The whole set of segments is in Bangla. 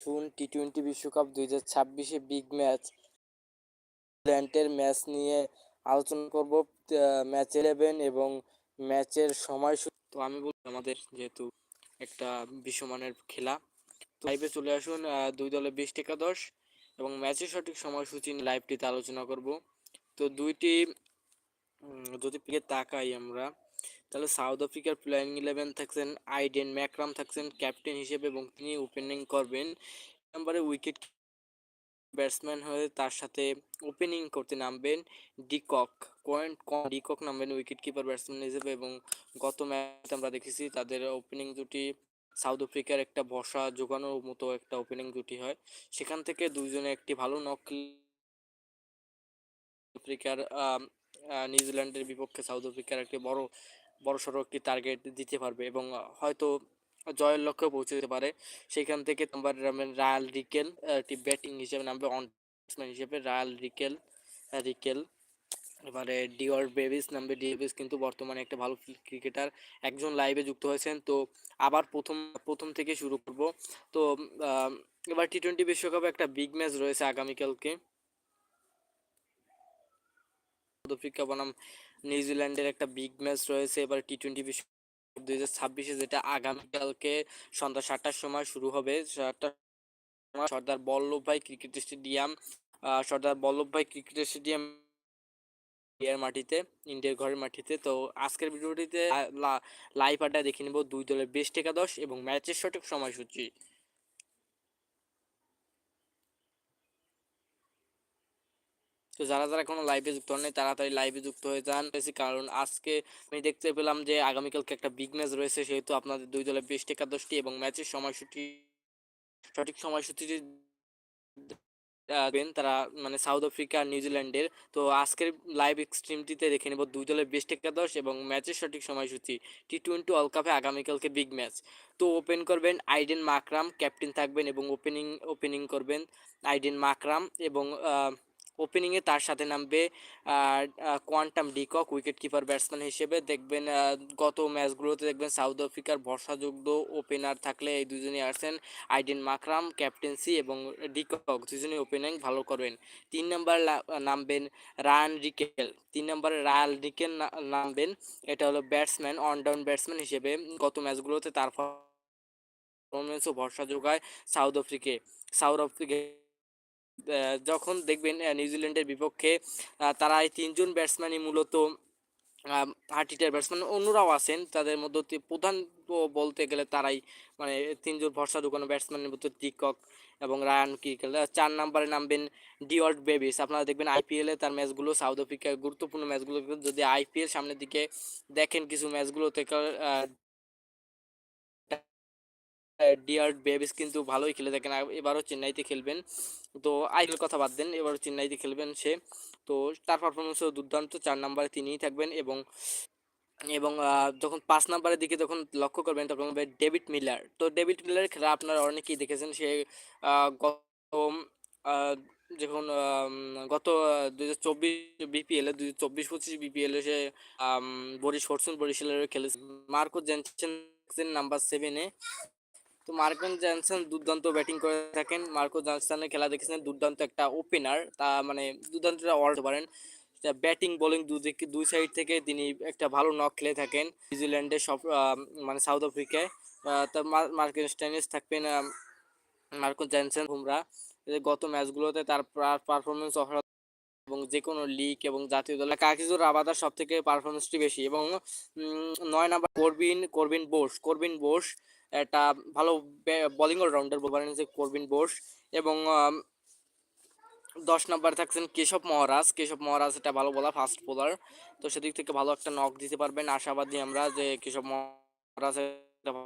শুন টি টোয়েন্টি বিশ্বকাপ দুই হাজার ছাব্বিশে বিগ ম্যাচ ইংল্যান্ডের ম্যাচ নিয়ে আলোচনা করব ম্যাচ ইলেভেন এবং ম্যাচের সময় তো আমি বলছি, আমাদের যেহেতু একটা বিশ্বমানের খেলা লাইভে চলে আসুন দুই দলে বিশ টাকা দশ এবং ম্যাচের সঠিক সময়সূচি লাইভটিতে আলোচনা করব। তো দুইটি যদি তাকাই আমরা তাহলে সাউথ আফ্রিকার প্লেয়িং ইলেভেন থাকছেন আইডেন ম্যাকরাম থাকছেন ক্যাপ্টেন হিসেবে এবং তিনি ওপেনিং করবেন। নম্বরে উইকেট ব্যাটসম্যান হয়ে তার সাথে ওপেনিং করতে নামবেন de Kock. Point de Kock নামবেন উইকেট কিপার ব্যাটসম্যান হিসেবে এবং গত ম্যাচ আমরা দেখেছি তাদের ওপেনিং জুটি সাউথ আফ্রিকার একটা ভরসা জোগানোর মতো একটা ওপেনিং জুটি হয়। সেখান থেকে দুইজনে একটি ভালো নক আফ্রিকার নিউজিল্যান্ডের বিপক্ষে সাউথ আফ্রিকার একটি বড় বড় সড়ো একটি টার্গেট দিতে পারবে এবং হয়তো জয়ের লক্ষ্যে পৌঁছে যেতে পারে। সেখান থেকে তোমার রায়াল রিকেল একটি ব্যাটিং হিসেবে নামবে অন হিসেবে রায়াল রিকেল রিকেল এবারে ডিওর বেবিস নামবে। ডিওবিস কিন্তু বর্তমানে একটা ভালো ক্রিকেটার একজন লাইভে যুক্ত হয়েছেন। তো আবার প্রথম প্রথম থেকে শুরু করব। তো এবার টি টোয়েন্টি বিশ্বকাপে একটা বিগ ম্যাচ রয়েছে আগামীকালকে। আফ্রিকা বনাম নিউজিল্যান্ডের একটা বিগ ম্যাচ রয়েছে এবার টি টোয়েন্টি বিশ্ব দুই হাজার ছাব্বিশে, যেটা আগামীকালকে সন্ধ্যা সাতটার সময় শুরু হবে। সময় Sardar Vallabhbhai cricket stadium Sardar Vallabhbhai cricket stadium ইন্ডিয়ার মাটিতে, ইন্ডিয়ার ঘরের মাটিতে। তো আজকের ভিডিওটিতে লাইভ আড্ডা দেখে নেব দুই দলের বেস্ট একাদশ এবং ম্যাচের সঠিক সময়সূচি। তো যারা যারা এখনও লাইভে যুক্ত হন তাড়াতাড়ি লাইভে যুক্ত হয়ে যান। কারণ আজকে আমি দেখতে পেলাম যে আগামীকালকে একটা বিগ ম্যাচ রয়েছে, সেহেতু আপনাদের দুই দলের বেস্ট একাদশটি এবং ম্যাচের সময়সূচি, সঠিক সময়সূচি তারা মানে সাউথ আফ্রিকা নিউজিল্যান্ডের তো আজকের লাইভ স্ট্রিমটিতে দেখে নেব দুই দলের বেস্ট একাদশ এবং ম্যাচের সঠিক সময়সূচি টি টোয়েন্টি ওয়ার্ল্ড কাপে আগামীকালকে বিগ ম্যাচ তো ওপেন করবেন আইডেন মাকরাম ক্যাপ্টেন থাকবেন এবং ওপেনিং ওপেনিং করবেন আইডেন মাকরাম এবং ওপেনিংয়ে তার সাথে নামবে Quinton de Kock wicket keeper batsman হিসেবে দেখবেন গত ম্যাচগুলোতে দেখবেন সাউথ আফ্রিকার ভরসাযোগ্য ওপেনার থাকলে এই দুজনই আসছেন আইডেন মাকরাম ক্যাপ্টেন্সি এবং ডিকক দুজনেই ওপেনিং ভালো করবেন। তিন নম্বর নামবেন রায়ান রিকেল তিন নম্বরে রায়াল রিকেল নামবেন, এটা হলো ব্যাটসম্যান অন ডাউন ব্যাটসম্যান হিসেবে গত ম্যাচগুলোতে তার পারফরমেন্সও ভরসা যোগায় সাউথ আফ্রিকে সাউথ আফ্রিকা যখন দেখবেন নিউজিল্যান্ডের বিপক্ষে তারা এই তিনজন ব্যাটসম্যানই মূলত হার্টিটার ব্যাটসম্যান অন্যরাও আছেন। তাদের মধ্যে প্রধান বলতে গেলে তারাই মানে তিনজন ভরসা ঢুকানো ব্যাটসম্যানের মধ্যে টিকক এবং রায়ান কিকেল চার নাম্বারে নামবেন ডিওয়ার্ড বেবিস। আপনারা দেখবেন আইপিএলে তার ম্যাচগুলো সাউথ আফ্রিকার গুরুত্বপূর্ণ ম্যাচগুলো যদি আইপিএল সামনের দিকে দেখেন কিছু ম্যাচগুলোতে ডিয়ার বেবিস কিন্তু ভালোই খেলে থাকেন। এবারও চেন্নাইতে খেলবেন। তো আইপিএল কথা বাদ দেন এবারও চেন্নাইতে খেলবেন সে। তো তার পারফরমেন্সও দুর্দান্ত চার নাম্বারে তিনিই থাকবেন এবং এবং যখন পাঁচ নাম্বারের দিকে যখন লক্ষ্য করবেন তখন হবে ডেভিড মিলার। তো ডেভিড মিলারের খেলা আপনারা অনেকেই দেখেছেন সে গত যখন গত দুই হাজার চব্বিশ বিপিএলে দুই হাজার চব্বিশ পঁচিশ বিপিএলে সে আম, বরিশ ফরচুন বরিশালের খেলেছে। মার্কো জেনসেন নাম্বার সেভেনে তো মার্কন জনসন দুর্দান্ত ব্যাটিং করে থাকেন। মার্কো জনসনের খেলা দেখেছেন, দুর্দান্ত একটা ওপেনার তা মানে দুর্দান্ত অল পারেন ব্যাটিং বোলিং দুদিকে দুই সাইড থেকে তিনি একটা ভালো নক খেলে থাকেন নিউজিল্যান্ডে সব মানে সাউথ আফ্রিকায় তো মার্কিন স্ট্যানিস থাকবেন মার্কো জনসন বুমরা। এদের গত ম্যাচগুলোতে তার পারফরমেন্স অসাধারণ এবং যে কোনো লিগ এবং জাতীয় দলে কাকিজুর আবাদার সব থেকে পারফরমেন্সটি বেশি এবং নয় number Corbin Corbin Bosch Corbin Bosch একটা ভালো বোলিং অলরাউন্ডার বলতে পারেন যে করবিন বোস এবং দশ নাম্বার থাকছেন কেশব মহারাজ। কেশব মহারাজ একটা ভালো বলা ফাস্ট বোলার তো সেদিক থেকে ভালো একটা নক দিতে পারবেন। আশাবাদী আমরা যে কেশব মহারাজ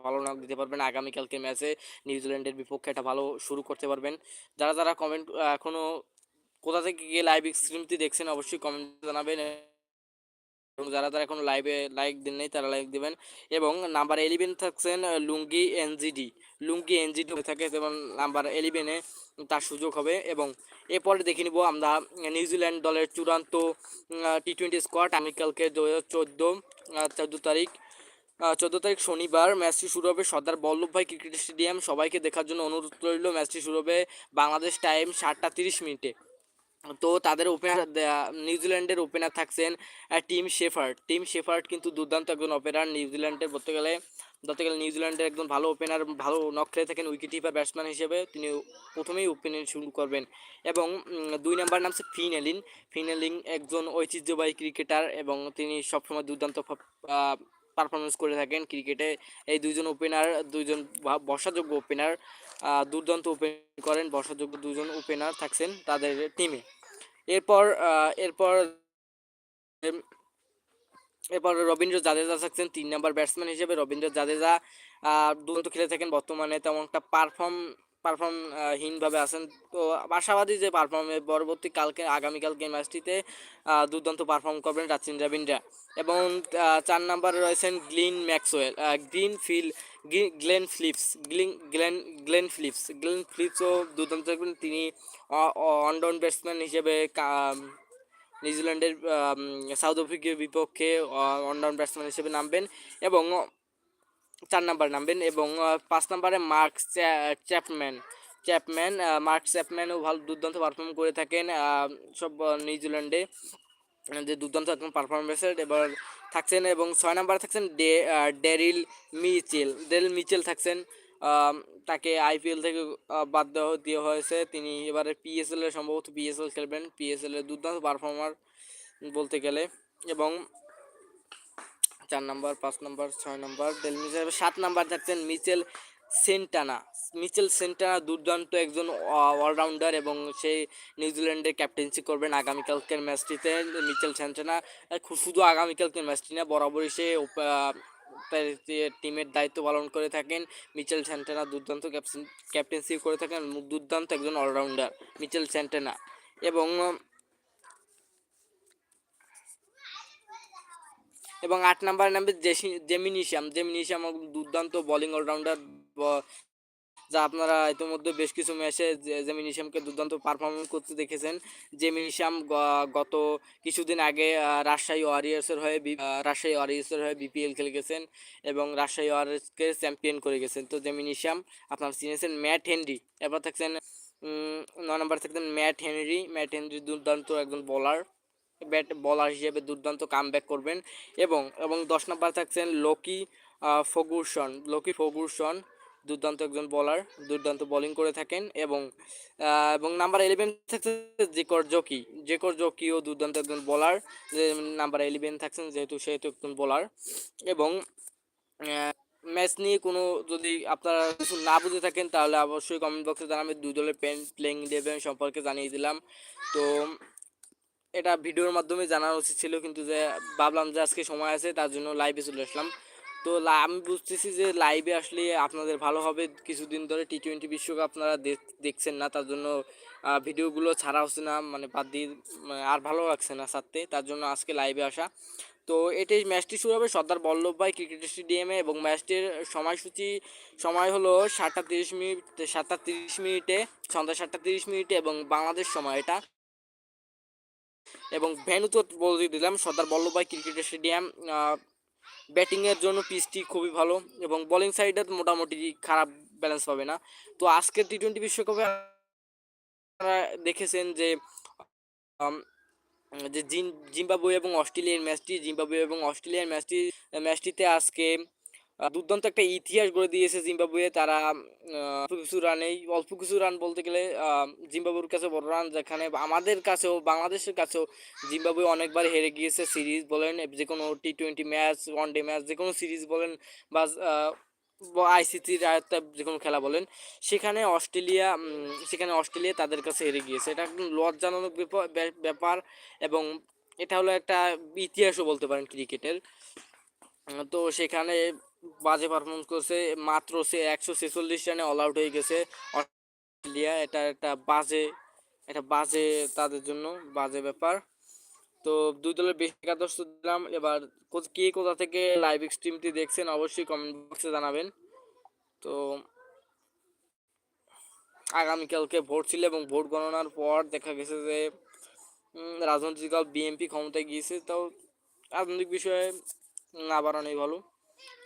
ভালো নক দিতে পারবেন। আগামীকালকে ম্যাচে নিউজিল্যান্ডের বিপক্ষে একটা ভালো শুরু করতে পারবেন। যারা যারা কমেন্ট এখনও কোথা থেকে গিয়ে লাইভ স্ট্রিমটি দেখছেন অবশ্যই কমেন্ট জানাবেন। এবং যারা যারা এখন লাইভে লাইক দেন নাই, তারা লাইক দিবেন। এবং নাম্বার ইলেভেন থাকছেন লুঙ্গি এনজিডি লুঙ্গি এনজিডি হয়ে থাকে, এবং নাম্বার ইলেভেনে তার সুযোগ হবে। এবং এরপরে দেখে নিব আমরা নিউজিল্যান্ড দলের চূড়ান্ত টি টোয়েন্টি স্কোয়াড আগামীকালকে দু হাজার চোদ্দ চোদ্দ তারিখ চোদ্দ তারিখ শনিবার ম্যাচটি শুরু হবে সর্দার বল্লভভাই ক্রিকেট স্টেডিয়াম। সবাইকে দেখার জন্য অনুরোধ রইল ম্যাচটি শুরু হবে বাংলাদেশ টাইম সাতটা তিরিশ মিনিটে। তো তাদের ওপেনার নিউজিল্যান্ডের ওপেনার থাকছেন টিম শেফার্ড টিম শেফার্ড কিন্তু দুর্দান্ত একজন ওপেনার নিউজিল্যান্ডের বলতে গেলে ধরতে গেলে নিউজিল্যান্ডের একজন ভালো ওপেনার ভালো নক খেলে থাকেন উইকেট কিপার ব্যাটসম্যান হিসেবে। তিনি প্রথমেই ওপেনিং শুরু করবেন। এবং দুই নাম্বার নাম হচ্ছে ফিন এলিন একজন ঐতিহ্যবাহী ক্রিকেটার এবং তিনি সবসময় দুর্দান্ত পারফরমেন্স করে থাকেন ক্রিকেটে এই দুইজন ওপেনার দুইজন বর্ষাযোগ্য ওপেনার দুর্দান্ত ওপেন করেন। বর্ষাযোগ্য দুজন ওপেনার থাকছেন তাদের টিমে এরপর এরপর এরপর রবীন্দ্র জাদেজা থাকছেন তিন নম্বর ব্যাটসম্যান হিসেবে। রবীন্দ্র জাদেজা দুর্দান্ত খেলে থাকেন। বর্তমানে তেমন একটা পারফর্ম পারফর্মহীনভাবে আছেন। তো আশাবাদী যে পারফর্মে পরবর্তী কালকে আগামীকালকে ম্যাচটিতে দুর্দান্ত পারফর্ম করবেন রাচিন রবীন্দ্রা এবং চার নম্বরে রয়েছেন Glenn Maxwell Green Phil Glenn Phillips Glenn Glenn Glenn Phillips Glenn ফ্লিপসও দুর্দান্ত থাকবেন তিনি অনডাউন ব্যাটসম্যান হিসেবে নিউজিল্যান্ডের সাউথ আফ্রিকার বিপক্ষে অনডাউন ব্যাটসম্যান হিসেবে নামবেন এবং চার নাম্বার নামবেন এবং পাঁচ নাম্বারে মার্ক চ্যাপম্যান চ্যাপম্যান মার্ক চ্যাপম্যানও ভালো দুর্দান্ত পারফর্ম করে থাকেন সব নিউজিল্যান্ডে যে দুর্দান্ত একদম পারফরমেন্সের এবার থাকছেন এবং ছয় নাম্বারে থাকছেন ডে ডেরিল মিচেল ডেরিল মিচেল থাকছেন। তাকে আইপিএল থেকে বাদ দেওয়া দেওয়া হয়েছে। তিনি এবারে পিএসএল সম্ভবত পিএসএল খেলবেন। পিএসএল এর দুর্দান্ত পারফর্মার বলতে গেলে। এবং চার নাম্বার পাঁচ নাম্বার ছয় নাম্বার ডেল মিচেল। সাত নাম্বার থাকছেন মিচেল সেন্টানা, মিচেল সেন্টানা দুর্দান্ত একজন অলরাউন্ডার এবং সে নিউজিল্যান্ডের ক্যাপ্টেন্সি করবেন আগামীকালকের ম্যাচটিতে। মিচেল সেন্টানা শুধু আগামীকালকের ম্যাচটি না, বরাবরই সে টিমের দায়িত্ব পালন করে থাকেন। মিচেল স্যান্টানা দুর্দান্ত ক্যাপ্টেন্সি করে থাকেন দুর্দান্ত একজন অলরাউন্ডার মিচেল স্যান্টানা এবং এবং আট নাম্বার নামবে জেমিনিশিয়াম জেমিনিশিয়াম দুর্দান্ত বোলিং অলরাউন্ডার যা আপনারা ইতিমধ্যে বেশ কিছু ম্যাচে জেমিনিশামকে দুর্দান্ত পারফরমেন্স করতে দেখেছেন। জেমিনিশাম গত কিছুদিন আগে রাজশাহী ওয়ারিয়ার্সের হয়ে রাজশাহী ওয়ারিয়ার্সের হয়ে বিপিএল খেলে গেছেন এবং রাজশাহী ওয়ারিয়ার্সকে চ্যাম্পিয়ন করে গেছেন। তো জেমিনিশাম আপনারা চিনেছেন ম্যাট হেনরি। এবার থাকছেন নয় নম্বর থাকছেন ম্যাট হেনরি। ম্যাট হেনরি দুর্দান্ত একজন বোলার ব্যাট বলার হিসেবে দুর্দান্ত কাম করবেন এবং এবং দশ নম্বর থাকছেন লোকি ফগুরসন। লোকি ফগুরসন দুর্দান্ত একজন বলার দুর্দান্ত বোলিং করে থাকেন এবং এবং নাম্বার ইলেভেন থাকছে জেকর জকি জেকর জকিও দুর্দান্ত একজন বলার নাম্বার ইলেভেন থাকছেন যেহেতু সেহেতু একজন বলার এবং ম্যাচ নিয়ে কোনো যদি আপনারা কিছু না বুঝে থাকেন, তাহলে অবশ্যই কমেন্ট বক্সে জানাবেন। দুই দলের পেন প্লেইং ইলেভেন সম্পর্কে জানিয়ে দিলাম। তো, এটা ভিডিওর মাধ্যমে জানা উচিত ছিল, কিন্তু যে ভাবলাম যে আজকে সময় আছে, তার জন্য লাইভে চলে আসলাম। তো আমি বুঝতেছি যে লাইভে আসলে আপনাদের ভালো হবে। কিছুদিন ধরে টি টোয়েন্টি বিশ্বকাপ আপনারা দেখছেন না, তার জন্য ভিডিওগুলো ছাড়া হচ্ছে না মানে বাদ দিয়ে মানে আর ভালো লাগছে না ছাড়তে, তার জন্য আজকে লাইভে আসা। তো এটি ম্যাচটি শুরু হবে সর্দার বল্লভভাই ক্রিকেট স্টেডিয়ামে এবং ম্যাচটির সময়সূচি, সময় হলো সাতটা তিরিশ মিনিট, সাতটা তিরিশ মিনিটে, সন্ধ্যা সাতটা তিরিশ মিনিটে এবং বাংলাদেশ সময় এটা। এবং ভেনু তো বলে দিলাম, সর্দার বল্লভভাই ক্রিকেট স্টেডিয়াম ব্যাটিংয়ের জন্য পিচটি খুবই ভালো এবং বোলিং সাইডে মোটামুটি খারাপ ব্যালেন্স পাবে না। তো আজকের টি টোয়েন্টি বিশ্বকাপে আপনারা দেখেছেন যে যে জিম্বাবুয়ে এবং অস্ট্রেলিয়ার ম্যাচটি জিম্বাবুয়ে এবং অস্ট্রেলিয়ার ম্যাচটি ম্যাচটিতে আজকে দুর্দান্ত একটা ইতিহাস গড়ে দিয়েছে জিম্বাবুয়ে। তারা অল্প কিছু রানেই অল্প কিছু রান বলতে গেলে জিম্বাবুর কাছে বড় রান যেখানে আমাদের কাছেও, বাংলাদেশের কাছেও জিম্বাবুয়ে অনেকবার হেরে গিয়েছে সিরিজ বলেন যে কোনো T twenty match one day match যে কোনো সিরিজ বলেন বা আইসিসির আয়ত্তা যে কোনো খেলা বলেন, সেখানে অস্ট্রেলিয়া সেখানে অস্ট্রেলিয়া তাদের কাছে হেরে গিয়েছে। এটা একদম লজ্জাজনক ব্যাপার এবং এটা হলো একটা ইতিহাসও বলতে পারেন ক্রিকেটের তো সেখানে বাজে পারফরমেন্স করছে, মাত্র সে একশো ছেচল্লিশ রানে অল আউট হয়ে গেছে। অস্ট্রেলিয়া, এটা একটা বাজে, এটা বাজে তাদের জন্য, বাজে ব্যাপার। তো দুই দলের বেশি একাদশ দিলাম। এবার কে কোথা থেকে লাইভ স্ট্রিমটি দেখছেন অবশ্যই কমেন্ট বক্সে জানাবেন। তো আগামীকালকে ভোট ছিল এবং ভোট গণনার পর দেখা গেছে যে রাজনৈতিক দল বিএনপি ক্ষমতায় গিয়েছে। তাও রাজনৈতিক বিষয়ে না বাড়ানোই ভালো।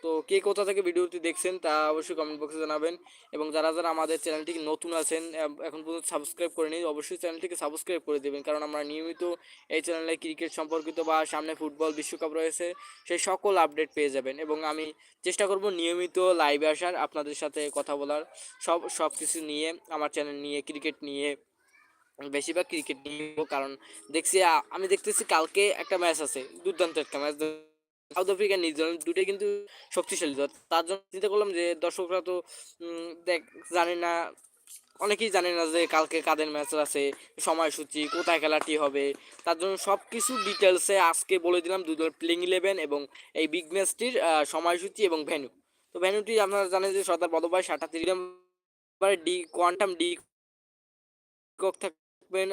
তো কে কোথা থেকে ভিডিওটি দেখছেন তা অবশ্যই কমেন্ট বক্সে জানাবেন। এবং যারা যারা আমাদের চ্যানেলটিকে নতুন আছেন এখন পর্যন্ত সাবস্ক্রাইব করে নিন অবশ্যই চ্যানেলটিকে সাবস্ক্রাইব করে দেবেন। কারণ আমরা নিয়মিত এই চ্যানেলে ক্রিকেট সম্পর্কিত বা সামনে ফুটবল বিশ্বকাপ রয়েছে, সেই সকল আপডেট পেয়ে যাবেন। এবং আমি চেষ্টা করব নিয়মিত লাইভে আসার, আপনাদের সাথে কথা বলার। সব সব কিছু নিয়ে, আমার চ্যানেল নিয়ে ক্রিকেট নিয়ে, বেশিরভাগ ক্রিকেট নিয়ে কারণ দেখছি আমি দেখতেছি কালকে একটা ম্যাচ আছে, দুর্দান্ত একটা ম্যাচ সাউথ আফ্রিকা নিউজিল্যান্ড দুটোই কিন্তু শক্তিশালী। দল তার জন্য চিন্তা করলাম যে দর্শকরা তো দেখ, জানে না, অনেকেই জানে না যে কালকে কাদের ম্যাচ আছে, সময়সূচি, কোথায় খেলাটি হবে। তার জন্য সব কিছু ডিটেলসে আজকে বলে দিলাম, দুই দল প্লেইং ইলেভেন এবং এই বিগ ম্যাচটির সময়সূচি এবং ভেন্যু তো ভেন্যুটি আপনারা জানেন যে সর্দার বল্লভভাই সাটা তিরিলাম ডি কোয়ান্টাম ডি, কক থাকবেন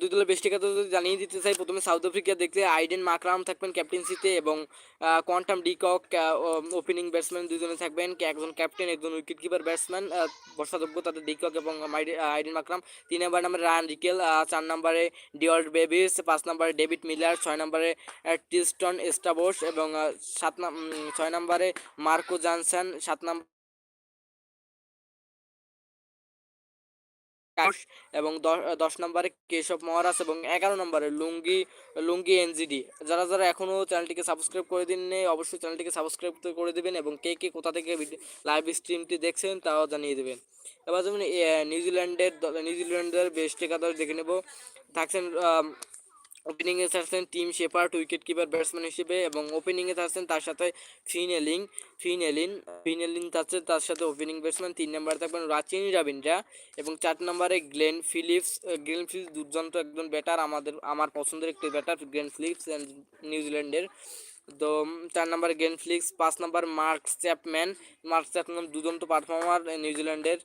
দুই দলের বেশ টিকা যদি জানিয়ে দিতে চাই। প্রথমে সাউথ আফ্রিকা দেখতে আইডেন মাকরাম থাকবেন ক্যাপ্টেন্সিতে এবং কোয়ান্টাম ডিকক ওপেনিং ব্যাটসম্যান দুজনে থাকবেন। একজন ক্যাপ্টেন, একজন উইকেট কিপার ব্যাটসম্যান বর্ষাযোগ্য তাদের ডিকক এবং আইডেন মাকরাম। তিন নম্বর নম্বরে রায়ান রিকেল চার নম্বরে ডিওয়ার্ড বেবিস, পাঁচ নম্বরে ডেভিড মিলার, ছয় নম্বরে টিস্টন এস্টাবোস এবং সাত ছয় নম্বরে মার্কো জনসন, সাত নম্বর কাউস এবং দশ নম্বরে কেশব মহারাজ এবং এগারো নম্বরে লুঙ্গি লুঙ্গি এনজিডি। যারা যারা এখনও চ্যানেলটিকে সাবস্ক্রাইব করে দিন অবশ্যই চ্যানেলটিকে সাবস্ক্রাইব করে দেবেন এবং কে কে কোথা থেকে লাইভ স্ট্রিমটি দেখছেন তাও জানিয়ে দেবেন। এবার যেমন নিউজিল্যান্ডের নিউজিল্যান্ডের বেস্ট একাদশ দেখে নেব। থাকছেন ওপেনিংয়ে থাকছেন Tim Seifert wicket keeper batsman হিসেবে এবং ওপেনিংয়ে থাকছেন তার সাথে ফিনেলিং ফিনেলিন ফিনেলিন থাকছে তার সাথে ওপেনিং ব্যাটসম্যান তিন নম্বরে থাকবেন রাচিন রাবিন্দ্রা এবং চার নম্বরে গ্লেন ফিলিপস গ্লেন ফিলিপস দুর্দান্ত একজন ব্যাটার আমাদের, আমার পছন্দের একটি ব্যাটার গ্লেন ফিলিপস নিউজিল্যান্ডের তো চার নম্বরে গ্লেন ফিলিপস পাঁচ নম্বর মার্ক চ্যাপম্যান মার্ক চ্যাপম্যান দুদন্ত পারফর্মার নিউজিল্যান্ডের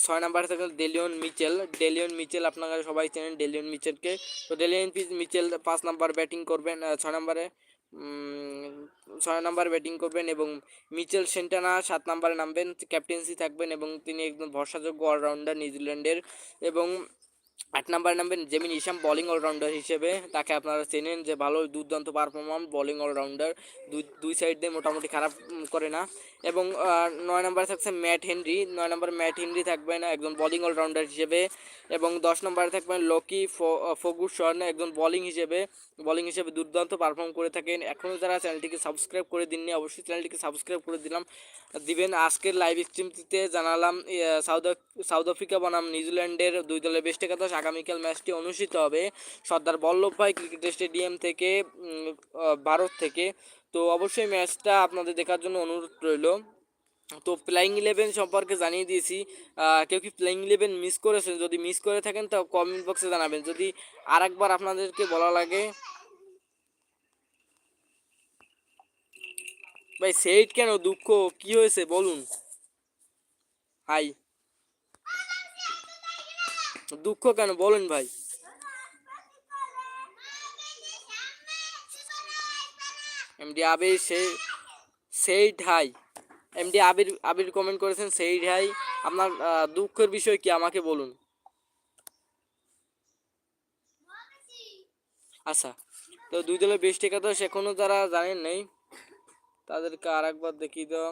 ছয় নম্বরে থাকবেন ডেলিয়ন মিচেল ডেলিয়ন মিচেল আপনারা সবাই চেনেন ডেলিয়ন মিচেলকে তো ডেলিয়ন মিচেল পাঁচ নম্বর ব্যাটিং করবেন ছয় নম্বরে ছয় নম্বর ব্যাটিং করবেন এবং মিচেল সেন্টানা সাত নম্বরে নামবেন। ক্যাপ্টেন্সি থাকবেন এবং তিনি একজন ভরসাযোগ্য অলরাউন্ডার নিউজিল্যান্ডের এবং আট নাম্বার নামবেন জেমিন ইসাম বোলিং অলরাউন্ডার হিসেবে। তাকে আপনারা চেনেন যে ভালো দুর্দান্ত পারফরমার বোলিং অলরাউন্ডার দুই দুই সাইড দিয়ে মোটামুটি খারাপ করে না। এবং নয় নম্বরে থাকছে ম্যাট হেনরি। নয় নম্বর ম্যাট হেনরি থাকবেন একজন বোলিং অলরাউন্ডার হিসেবে। এবং দশ নম্বরে থাকবেন লকি ফগুসন একজন বোলিং হিসেবে। বোলিং হিসেবে দুর্দান্ত পারফর্ম করে থাকেন। এখনও যারা চ্যানেলটিকে সাবস্ক্রাইব করে দিননি, অবশ্যই চ্যানেলটিকে সাবস্ক্রাইব করে দিলাম। দিবেন, আজকের লাইভ স্ট্রিমটিতে জানালাম সাউথ সাউথ আফ্রিকা বনাম, নিউজিল্যান্ডের দুই দলের বেস্ট একাদশ আগামীকাল ম্যাচটি অনুষ্ঠিত হবে সর্দার বল্লভভাই ক্রিকেট স্টেডিয়াম থেকে ভারত থেকে। তো অবশ্যই ম্যাচটা আপনাদের দেখার জন্য অনুরোধ রইল। তো প্লেয়িং ইলেভেন সম্পর্কে জানিয়ে দিয়েছি। কেউ কি প্লেয়িং ইলেভেন মিস করেছেন? যদি মিস করে থাকেন তো কমেন্ট বক্সে জানাবেন। যদি আর একবার আপনাদেরকে বলা লাগে। ভাই সেইট কেন দুঃখ? কি হয়েছে? বলুন। হাই দুঃখ কেন? বলেন ভাই। এমডি আবির সে said hi MD Abir Abir comment করেছেন, সেই হাই আপনার দুঃখের বিষয় কি? আমাকে বলুন। আচ্ছা তো দুই দলের বেস্ট একাদশ এখনও যারা জানেন নেই, তাদেরকে আর একবার দেখিয়ে দেওয়া।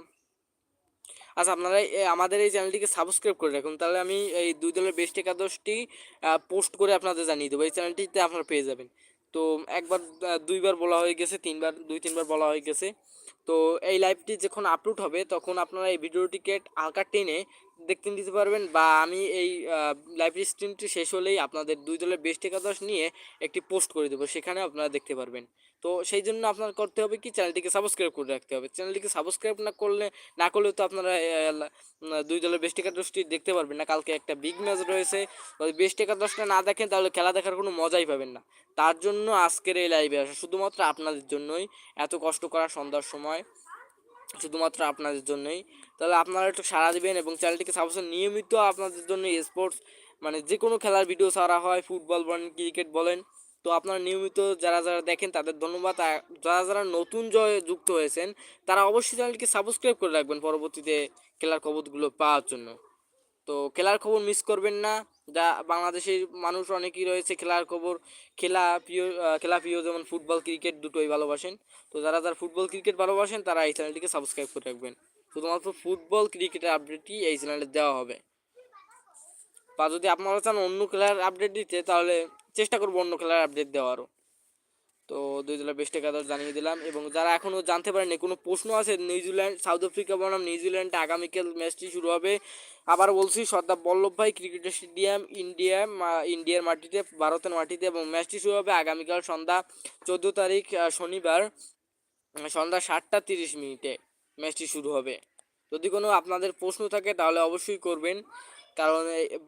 আচ্ছা আপনারা আমাদের এই চ্যানেলটিকে সাবস্ক্রাইব করে রাখুন। তাহলে আমি এই দুই দলের বেস্ট একাদশটি পোস্ট করে আপনাদের জানিয়ে দেবো। এই চ্যানেলটিতে আপনারা পেয়ে যাবেন। তো একবার দুইবার বলা হয়ে গেছে, তিনবার, দুই তিনবার বলা হয়ে গেছে। তো এই লাইভটি যখন আপলোড হবে, তখন আপনারা এই ভিডিওটিকে আঁকা টেনে দেখতে দিতে পারবেন বা আমি এই লাইভ স্ট্রিমটি শেষ হলেই আপনাদের দুই দলের বেস্ট একাদশ নিয়ে একটি পোস্ট করে দেবো সেখানে আপনারা দেখতে পারবেন। তো সেই জন্য আপনার করতে হবে কি চ্যানেলটিকে সাবস্ক্রাইব করে রাখতে হবে। চ্যানেলটিকে সাবস্ক্রাইব না করলে না করলে তো আপনারা দুই দলের বেস্ট একাদশটি দেখতে পারবেন না। কালকে একটা বিগ ম্যাচ রয়েছে বেস্ট একাদশটা না দেখেন, তাহলে খেলা দেখার কোনো মজাই পাবেন না। তার জন্য আজকের এই লাইভে আসা শুধুমাত্র আপনাদের জন্যই, এত কষ্ট করা সন্ধ্যার সময়, শুধুমাত্র আপনাদের জন্যই। তাহলে আপনারা একটু সাড়া দিবেন এবং চ্যানেলটিকে সাবস্ক্রাইব নিয়মিত আপনাদের জন্য স্পোর্টস মানে যে কোনো খেলার ভিডিও ছাড়া হয় ফুটবল বলেন ক্রিকেট বলেন, তো আপনারা নিয়মিত যারা যারা দেখেন তাদের ধন্যবাদ। যারা যারা নতুন জয় যুক্ত হয়েছেন, তারা অবশ্যই চ্যানেলটিকে সাবস্ক্রাইব করে রাখবেন পরবর্তীতে খেলার খবরগুলো পাওয়ার জন্য। তো খেলার খবর মিস করবেন না। যা বাংলাদেশের মানুষ অনেকেই রয়েছে খেলার খবর, খেলা প্রিয় খেলা প্রিয় যেমন ফুটবল ক্রিকেট দুটোই ভালোবাসেন। তো যারা যারা ফুটবল ক্রিকেট ভালোবাসেন, তারা এই চ্যানেলটিকে সাবস্ক্রাইব করে রাখবেন। শুধুমাত্র ফুটবল ক্রিকেটের আপডেটই এই চ্যানেলে দেওয়া হবে। বা যদি আপনারা চান অন্য খেলার আপডেট দিতে, তাহলে চেষ্টা করব অন্য খেলার আপডেট দেওয়ারও। তো দুই দলের বেস্ট একাদশ জানিয়ে দিলাম এবং যারা এখনও জানতে পারেনি কোনো প্রশ্ন আছে? নিউজিল্যান্ড, সাউথ আফ্রিকা বনাম, নিউজিল্যান্ড আগামীকাল ম্যাচটি শুরু হবে। আবার বলছি, Sardar Vallabhbhai cricket stadium India ইন্ডিয়ার মাটিতে, ভারতের মাটিতে এবং ম্যাচটি শুরু হবে আগামীকাল সন্ধ্যা চোদ্দ তারিখ শনিবার, সন্ধ্যা সাতটা তিরিশ মিনিটে। ম্যাচটি শুরু হবে। যদি কোনো আপনাদের প্রশ্ন থাকে, তাহলে অবশ্যই করবেন। কারণ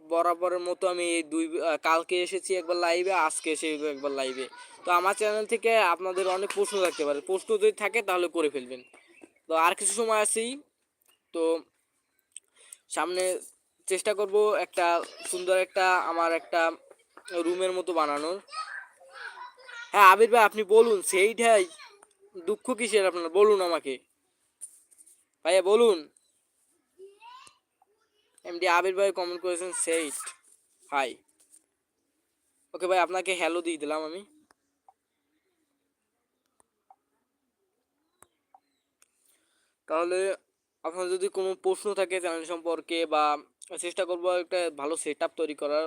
বরাবরের মতো আমি দুই কালকে এসেছি একবার লাইভে আজকে এসে একবার লাইভে তো আমার চ্যানেল থেকে আপনাদের অনেক প্রশ্ন থাকতে পারে। প্রশ্ন যদি থাকে, তাহলে করে ফেলবেন। তো আর কিছু সময় আছেই। তো সামনে চেষ্টা করব একটা সুন্দর একটা, আমার একটা রুমের মতো বানানোর। হ্যাঁ আবির ভাই, আপনি বলুন সেইটাই দুঃখ কিসের আপনার? বলুন আমাকে। ভাইয়া, বলুন। এমডি আবির ভাই কমেন্ট করেছেন সেইট হাই ওকে ভাই, আপনাকে হ্যালো দিয়ে দিলাম আমি। তাহলে আপনার যদি কোনো প্রশ্ন থাকে চ্যানেল সম্পর্কে বা চেষ্টা করব একটা ভালো সেট আপ তৈরি করার।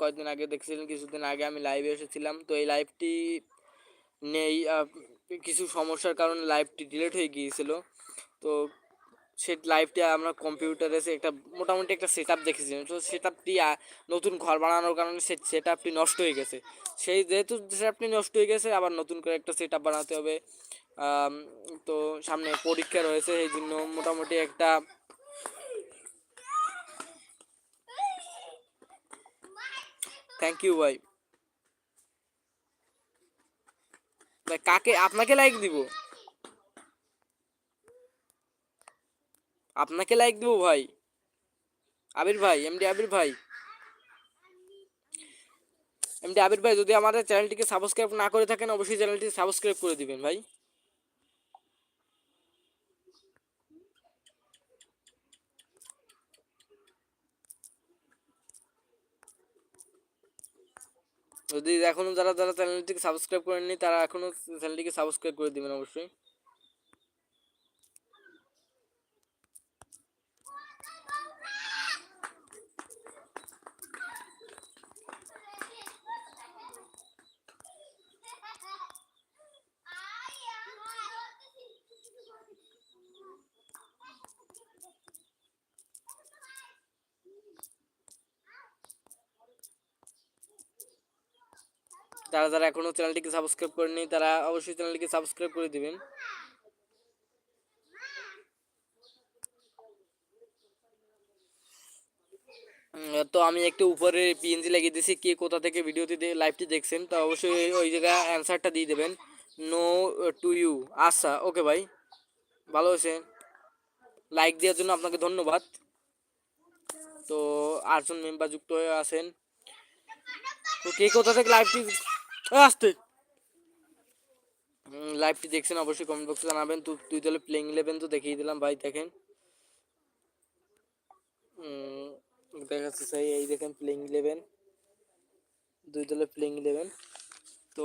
কয়েকদিন আগে দেখছিলেন, কিছুদিন আগে আমি লাইভে এসেছিলাম। তো এই লাইভটি নেই কিছু সমস্যার কারণে লাইভটি ডিলেট হয়ে গিয়েছিল। তো সে লাইভটি আমরা কম্পিউটারে একটা মোটামুটি একটা সেট আপ দেখেছিলাম তো সেট আপটি নতুন ঘর বানানোর কারণে সে সেট আপটি নষ্ট হয়ে গেছে। সেই যেহেতু সেট আপটি নষ্ট হয়ে গেছে, আবার নতুন করে একটা সেট আপ বানাতে হবে। তো সামনে পরীক্ষা রয়েছে, এই জন্য মোটামুটি একটা থ্যাংক ইউ ভাই। ভাই, কাকে, আপনাকে লাইক দিব? আপনাকে লাইক দেবো ভাই। আবির ভাই এমডি আবির ভাই। এমডি আবির ভাই, যদি আমাদের চ্যানেলটিকে সাবস্ক্রাইব না করে থাকেন, অবশ্যই চ্যানেলটি সাবস্ক্রাইব করে দিবেন ভাই। যদি এখনও যারা যারা চ্যানেলটিকে সাবস্ক্রাইব করেননি, তারা এখনও চ্যানেলটিকে সাবস্ক্রাইব করে দিবেন অবশ্যই। যারা যারা এখনও চ্যানেলটিকে সাবস্ক্রাইব করেননি তারা অবশ্যই চ্যানেলটিকে সাবস্ক্রাইব করে দিবেন। তো আমি একটু উপরে পিএনজি লাগিয়ে দিয়েছি, কে কোথা থেকে ভিডিওটি লাইভটি দেখছেন, তো অবশ্যই ওই জায়গায় অ্যান্সারটা দিয়ে দেবেন। নো টু ইউ আচ্ছা ওকে ভাই। ভালো হয়েছে। লাইক দেওয়ার জন্য আপনাকে ধন্যবাদ। তো আটজন মেম্বার যুক্ত হয়ে আছেন। তো কে কোথা থেকে লাইভটি আসতে। লাইভটি দেখছেন অবশ্যই কমেন্ট বক্সে জানাবেন। তো তুই তাহলে প্লেইং ইলেভেন তো দেখিয়ে দিলাম ভাই দেখেন। উম, দেখা যাচ্ছে সেই এই দেখেন প্লেইং ইলেভেন দুই দলের প্লেইং ইলেভেন তো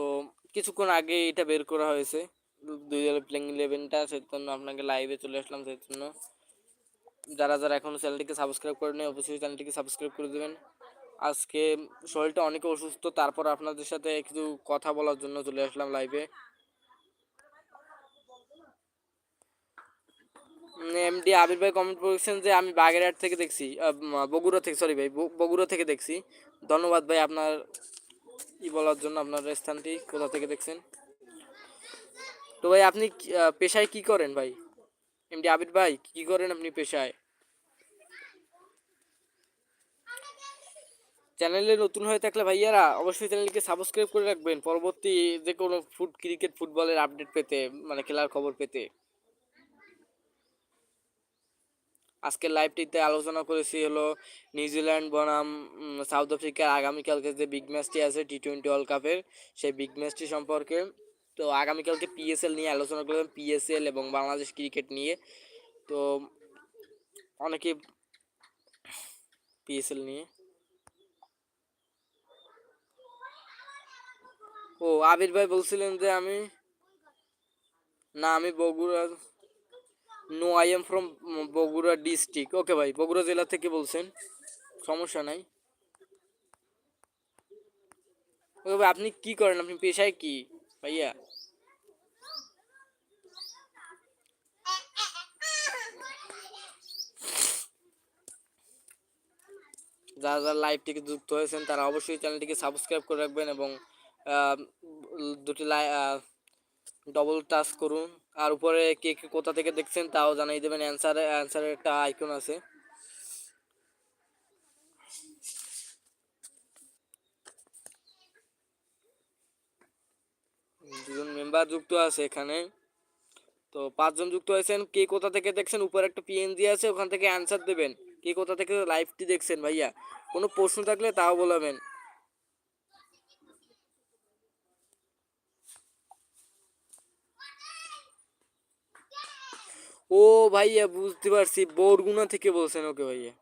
কিছুক্ষণ আগে এটা বের করা হয়েছে। দুই দলের প্লেইং ইলেভেনটা সেই জন্য আপনাকে লাইভে চলে আসলাম সেই জন্য যারা যারা এখনও চ্যানেলটিকে সাবস্ক্রাইব করেনি অবশ্যই চ্যানেলটিকে সাবস্ক্রাইব করে দেবেন। আজকে শরীরটা অনেক অসুস্থ, তারপর আপনাদের সাথে কিছু কথা বলার জন্য চলে আসলাম লাইভে এমডি আবির ভাই কমেন্ট করেছেন যে, আমি বাগেরহাট থেকে দেখছি বগুড়া থেকে সরি ভাই বগুড়া থেকে দেখছি। ধন্যবাদ ভাই আপনার ই বলার জন্য, আপনার স্থানটি, কোথা থেকে দেখছেন? তো ভাই আপনি পেশায় কি করেন ভাই? এমডি আবির ভাই, কি করেন আপনি পেশায়? চ্যানেলে নতুন হয়ে থাকলে ভাইয়ারা অবশ্যই চ্যানেলকে সাবস্ক্রাইব করে রাখবেন। পরবর্তী যে কোনো ফুট ক্রিকেট ফুটবলের আপডেট পেতে মানে খেলার খবর পেতে। আজকের লাইভটিতে আলোচনা করেছি হলো নিউজিল্যান্ড, বনাম সাউথ আফ্রিকার আগামীকালকে যে বিগ ম্যাচটি আছে টি টোয়েন্টি ওয়ার্ল্ড কাপের সেই বিগ ম্যাচটি সম্পর্কে। তো আগামীকালকে পিএসএল নিয়ে আলোচনা করলাম পিএসএল এবং বাংলাদেশ ক্রিকেট নিয়ে। তো অনেকে পিএসএল নিয়ে ও, আবির ভাই বলছিলেন যে আমি, না, আমি Bogura no I am from Bogura district okay ভাই, বগুড়া জেলা থেকে বলছেন, সমস্যা নাই। ওকে ভাই, আপনি কি করেন? আপনি পেশায় কি ভাইয়া? যারা যারা লাইভ থেকে যুক্ত হয়েছেন, তারা অবশ্যই চ্যানেলটিকে সাবস্ক্রাইব করে রাখবেন এবং দুটি লাই ডবল টাচ করুন। আর উপরে কে কে কোথা থেকে দেখছেন তাও জানাই দেবেন। অ্যান্সারে অ্যান্সারের একটা আইকন আছে। দুজন মেম্বার যুক্ত আছে এখানে। তো পাঁচজন যুক্ত হয়েছেন। কে কোথা থেকে দেখছেন? উপরে একটা পিএনজি আছে, ওখান থেকে অ্যান্সার দেবেন। কে কোথা থেকে লাইভটি দেখছেন ভাইয়া? কোনো প্রশ্ন থাকলে তাও বলাবেন। ও ভাইয়া, বুঝতে পারছি। বরগুনা থেকে বলছেন, ওকে ভাইয়া।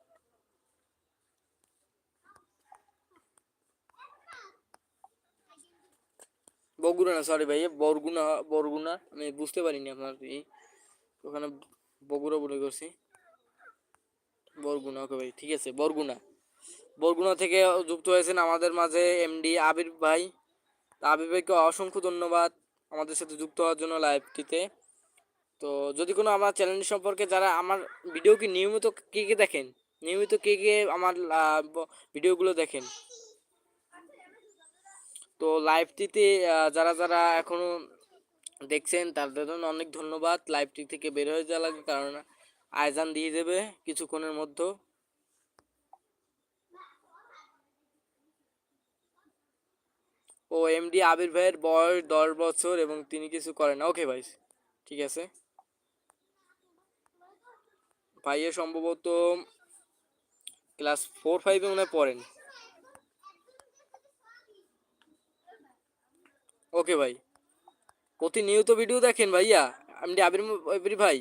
বগুড়া না সরি ভাইয়া, বরগুনা বরগুনা, আমি বুঝতে পারিনি আপনার এই ওখানে বগুড়া বলে করছি। বরগুনা, ওকে ভাই ঠিক আছে, বরগুনা। বরগুনা থেকে যুক্ত হয়েছেন আমাদের মাঝে এমডি আবির ভাই। আবির ভাইকে অসংখ্য ধন্যবাদ আমাদের সাথে যুক্ত হওয়ার জন্য লাইভটিতে তো যদি কোনো আমার চ্যানেল সম্পর্কে যারা আমার ভিডিও কি নিয়মিত কে কে দেখেন? নিয়মিত কে কে আমার ভিডিওগুলো দেখেন? তো লাইভটিতে যারা যারা এখনও দেখছেন, তাদের জন্য অনেক ধন্যবাদ। লাইভটি থেকে বের হয়ে যাওয়া লাগবে কারণ আয়জান দিয়ে দেবে কিছুক্ষণের মধ্যে। ও এমডি আবির ভাইয়ের বয়স দশ বছর এবং তিনি কিছু করেন ওকে ভাই ঠিক আছে? ভাইয়া সম্ভবত ক্লাস ফোর ফাইভে মনে পড়েন। ওকে ভাই। প্রতিনিয়ত ভিডিও দেখেন ভাইয়া। এমডি আবির আবির ভাই।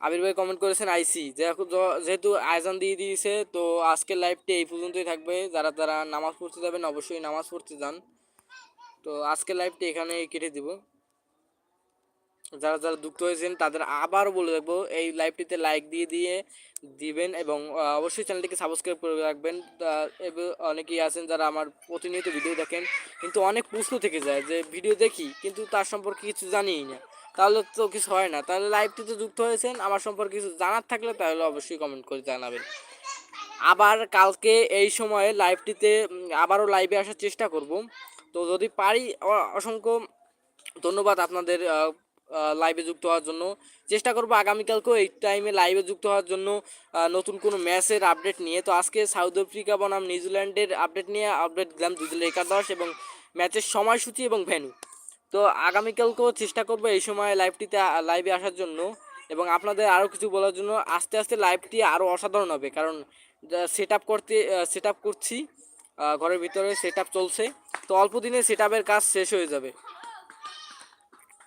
আবির ভাই কমেন্ট করেছেন আইসি যেহেতু আয়োজন দিয়ে দিয়েছে, তো আজকের লাইভটি এই পর্যন্তই থাকবে। যারা যারা নামাজ পড়তে যাবেন, অবশ্যই নামাজ পড়তে যান। তো আজকের লাইভটি এখানে কেটে দিব। যারা যারা যুক্ত হয়েছেন তাদের আবারও বলে রাখব, এই লাইভটিতে লাইক দিয়ে দিয়ে দিবেন এবং অবশ্যই চ্যানেলটিকে সাবস্ক্রাইব করে রাখবেন। অনেকেই আছেন যারা আমার প্রতিনিয়ত ভিডিও দেখেন, কিন্তু অনেক প্রশ্ন থেকে যায় যে, ভিডিও দেখি, কিন্তু তার সম্পর্কে কিছু জানিই না। তাহলে তো কিছু হয় না। তাহলে লাইভটিতে যুক্ত হয়েছেন, আমার সম্পর্কে কিছু জানার থাকলে তাহলে অবশ্যই কমেন্ট করে জানাবেন। আবার কালকে এই সময়ে লাইভটিতে আবারও লাইভে আসার চেষ্টা করব। তো যদি পারি অসংখ্য ধন্যবাদ আপনাদের লাইভে যুক্ত হওয়ার জন্য। চেষ্টা করব আগামীকালকেও এই টাইমে লাইভে যুক্ত হওয়ার জন্য নতুন কোনো ম্যাচের আপডেট নিয়ে। তো আজকে সাউথ আফ্রিকা বনাম নিউজিল্যান্ডের আপডেট নিয়ে আপডেট দিলাম দুদিন একাদশ এবং ম্যাচের সময়সূচি এবং ভেন্যু তো আগামীকালকেও চেষ্টা করব এই সময় লাইভটিতে লাইভে আসার জন্য এবং আপনাদের আরও কিছু বলার জন্য। আস্তে আস্তে লাইভটি আরও অসাধারণ হবে কারণ সেট আপ করতে সেট আপ করছি ঘরের ভিতরে সেট আপ চলছে। তো অল্প দিনে সেট আপের কাজ শেষ হয়ে যাবে।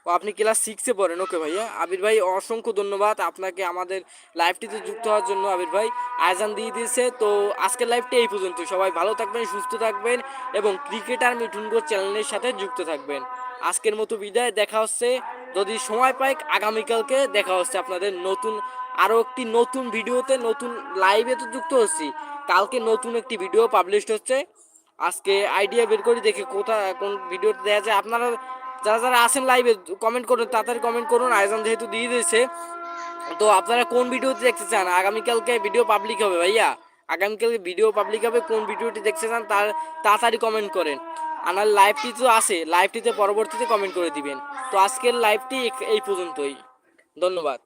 ও আপনি ক্লাস সিক্সে পড়েন ওকে ভাইয়া। আবির ভাই, অসংখ্য ধন্যবাদ আপনাকে আমাদের লাইভটিতে যুক্ত হওয়ার জন্য, আবির ভাই। আয়োজন দিয়ে দিয়েছে, তো আজকের লাইভটি এই পর্যন্ত। সবাই ভালো থাকবেন, সুস্থ থাকবেন এবং ক্রিকেটার মিঠুনগো চ্যানেলের সাথে যুক্ত থাকবেন। আজকের মতো বিদায়, দেখা হচ্ছে। যদি সময় পাই, আগামীকালকে দেখা হচ্ছে আপনাদের নতুন, আরও একটি নতুন ভিডিওতে, নতুন লাইভে তো যুক্ত হচ্ছি। কালকে নতুন একটি ভিডিও পাবলিশ হচ্ছে। আজকে আইডিয়া বের করে, দেখি কোথা, কোন ভিডিওতে দেওয়া যায়। আপনারা যারা যারা আছেন লাইভে কমেন্ট করুন, তাড়াতাড়ি কমেন্ট করুন, আয়োজন যেহেতু দিয়ে দিয়েছে, তো আপনারা কোন ভিডিওতে দেখতে চান? আগামীকালকে ভিডিও পাবলিক হবে ভাইয়া। আগামীকালকে ভিডিও পাবলিক হবে, কোন ভিডিওটি দেখতে চান তার, তাড়াতাড়ি কমেন্ট করেন। আনার লাইভটি তো আছে লাইভটিতে পরবর্তীতে কমেন্ট করে দিবেন। তো আজকের লাইভটি এই পর্যন্তই। ধন্যবাদ।